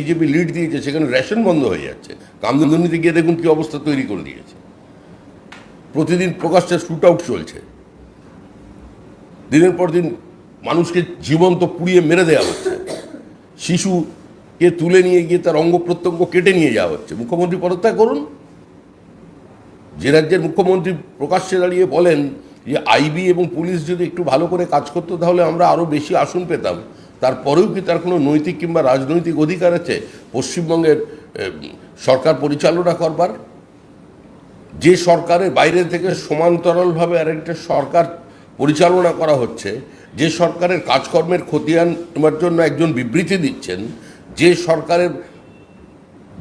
BJP lead দিয়েছে, সেখানে ration বন্ধ হয়ে যাচ্ছে। কামদুর্নীতি গিয়ে দেখুন কি অবস্থা তৈরি করে দিয়েছে। প্রতিদিন প্রকাশ্যে শুট আউট চলছে। দিনের পর দিন মানুষকে জীবন্ত পুড়িয়ে মেরে দেওয়া হচ্ছে। শিশুকে তুলে নিয়ে গিয়ে তার অঙ্গ প্রত্যঙ্গ কেটে নিয়ে যাওয়া হচ্ছে। মুখ্যমন্ত্রী পদত্যাগ করুন। যে রাজ্যের মুখ্যমন্ত্রী প্রকাশ্যে দাঁড়িয়ে বলেন যে, আইবি এবং পুলিশ যদি একটু ভালো করে কাজ করতো, তাহলে আমরা আরও বেশি আসন পেতাম। তারপরেও কি তার কোনো নৈতিক কিংবা রাজনৈতিক অধিকার আছে? পশ্চিমবঙ্গের সরকার পরিচালনা করবার? যে সরকারের বাইরে থেকে সমান্তরালভাবে আরেকটা সরকার পরিচালনা করা হচ্ছে, যে সরকারের কাজকর্মের খতিয়ান নেওয়ার জন্য একজন বিবৃতি দিচ্ছেন, যে সরকারের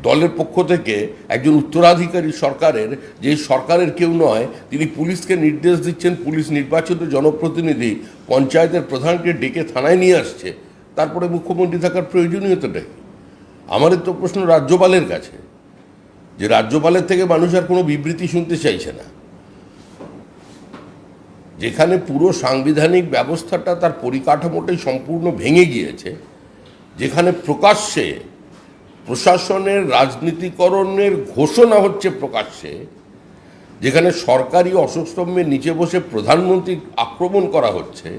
দলের পক্ষ থেকে একজন উত্তরাধিকারী সরকারের, যে সরকারের কেউ নয়, তিনি পুলিশকে নির্দেশ দিচ্ছেন, পুলিশ নির্বাচিত জনপ্রতিনিধি পঞ্চায়েতের প্রধানকে ডেকে থানায় নিয়ে আসছে। তারপরে মুখ্যমন্ত্রী থাকার প্রয়োজনীয়তাটা কি আমাদের তো প্রশ্ন রাজ্যপালের কাছে, যে রাজ্যপালের থেকে মানুষ আর কোনো বিবৃতি শুনতে চাইছে না। যেখানে পুরো সাংবিধানিক ব্যবস্থাটা তার পরিকাঠামোটাই সম্পূর্ণ ভেঙে গিয়েছে, যেখানে প্রকাশ্যে প্রশাসনের রাজনীতিকরণের ঘোষণা হচ্ছে প্রকাশ্যে, যেখানে সরকারি অশোকস্তম্ভের নিচে বসে প্রধানমন্ত্রী আক্রমণ করা হচ্ছে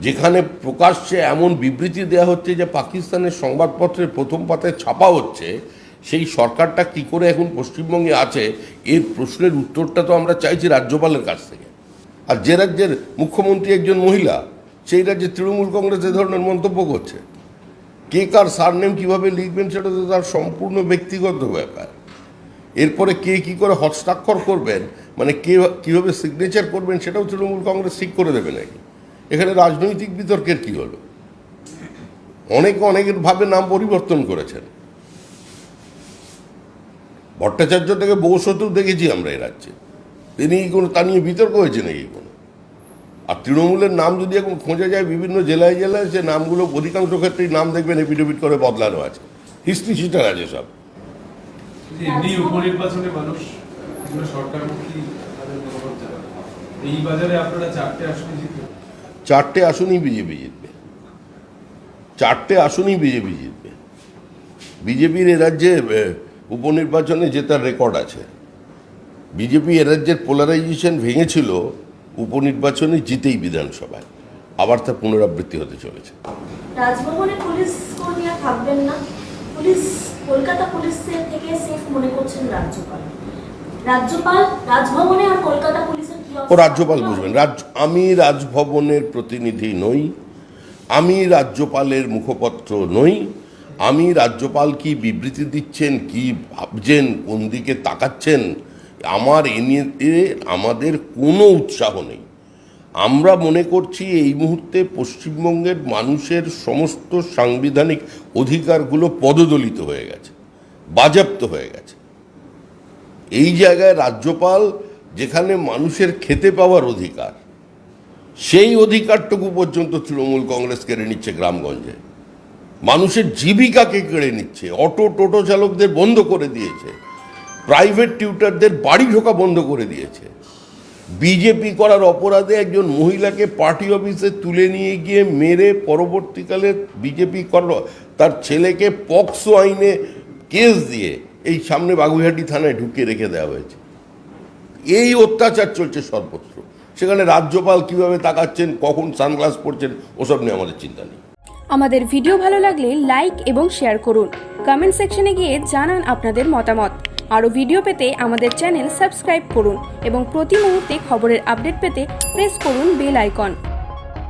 যেখানে প্রকাশ্যে এমন বিবৃতি দেওয়া হচ্ছে যে পাকিস্তানের সংবাদপত্রের প্রথম পাতায় ছাপা হচ্ছে, সেই সরকারটা কি করে এখন পশ্চিমবঙ্গে আছে? এর প্রশ্নের উত্তরটা তো আমরা চাইছি রাজ্যপালের কাছ থেকে। আর যে রাজ্যের মুখ্যমন্ত্রী একজন মহিলা, সেই রাজ্যে তৃণমূল কংগ্রেস এ ধরনের মন্তব্য করছে। কে কার সারনেম কীভাবে লিখবেন সেটা তো তার সম্পূর্ণ ব্যক্তিগত ব্যাপার। এরপরে কে কি করে হস্তাক্ষর করবেন মানে কে কীভাবে সিগনেচার করবেন সেটাও তৃণমূল কংগ্রেস ঠিক করে দেবে নাকি? এখানে রাজনৈতিক বিতর্কের কি হলো? অনেক অনেকের ভাবে নাম পরিবর্তন করেছেন। ভট্টাচার্য থেকে বৌসতেও দেখেছি আমরা এই রাজ্যে। তিনি কোনো, তা নিয়ে বিতর্ক হয়েছে নাকি কোনো? আর তৃণমূলের নাম যদি এখন খোঁজা যায়, বিভিন্ন জেলায় জেলায় সে নামগুলো, অধিকাংশ ক্ষেত্রেই নাম দেখবেন এপিডেভিট করে বদলানো আছে। হিস্ট্রি শিটার আছে সব। এই চারটে আসনই বিজেপি জিতবে। চারটে আসনই বিজেপি জিতবে। বিজেপির এ রাজ্যে উপনির্বাচনে জেতার রেকর্ড আছে, বিজেপি এ রাজ্যের পোলারাইজেশন ভেঙেছিল, উপনির্বাচনে জিতেই বিধানসভায়। আবার তা পুনরাবৃত্তি হতে চলেছে। রাজভবনে পুলিশ থাকবেন না। পুলিশ, কলকাতা পুলিশের থেকে সেফ মনে করছেন রাজ্যপাল। রাজ্যপাল, রাজভবনে আর কলকাতা পুলিশের ও রাজ্যপাল বুঝবেন। রাজ আমি রাজভবনের প্রতিনিধি নই, আমি রাজ্যপালের মুখপত্র নই, আমি রাজ্যপাল কি বিবৃতি দিচ্ছেন, কি ভাবছেন, কোন দিকে তাকাচ্ছেন, আমার এ নিয়ে আমাদের কোনো উৎসাহ নেই। আমরা মনে করছি এই মুহূর্তে পশ্চিমবঙ্গের মানুষের সমস্ত সাংবিধানিক অধিকারগুলো পদদলিত হয়ে গেছে, বাজেয়াপ্ত হয়ে গেছে। এই জায়গায় রাজ্যপাল যেখানে মানুষের খেতে পাওয়ার অধিকার, সেই অধিকারটুকু পর্যন্ত তৃণমূল কংগ্রেস কেড়ে নিচ্ছে গ্রামগঞ্জে। মানুষের জীবিকাকে কেড়ে নিচ্ছে, অটো টোটো চালকদের বন্ধ করে দিয়েছে, প্রাইভেট টিউটারদের বাড়ি ঢোকা বন্ধ করে দিয়েছে। বিজেপি করার অপরাধে একজন মহিলাকে পার্টি অফিসে তুলে নিয়ে গিয়ে মেরে পরবর্তীকালে বিজেপি করার তার ছেলেকে পক্সো আইনে কেস দিয়ে এই সামনে বাগুইহাটি থানায় ঢুকিয়ে রেখে দেওয়া হয়েছে। এই অত্যাচার চলছে সর্বত্র। সেখানে রাজ্যপাল কীভাবে তাকাচ্ছেন, কখন সানগ্লাস পড়ছেন ওসব নিয়ে আমাদের চিন্তা নেই। আমাদের ভিডিও ভালো লাগলে লাইক এবং শেয়ার করুন। কমেন্ট সেকশনে গিয়ে জানান আপনাদের মতামত। আরও ভিডিও পেতে আমাদের চ্যানেল সাবস্ক্রাইব করুন এবং প্রতি মুহূর্তে খবরের আপডেট পেতে প্রেস করুন বেল আইকন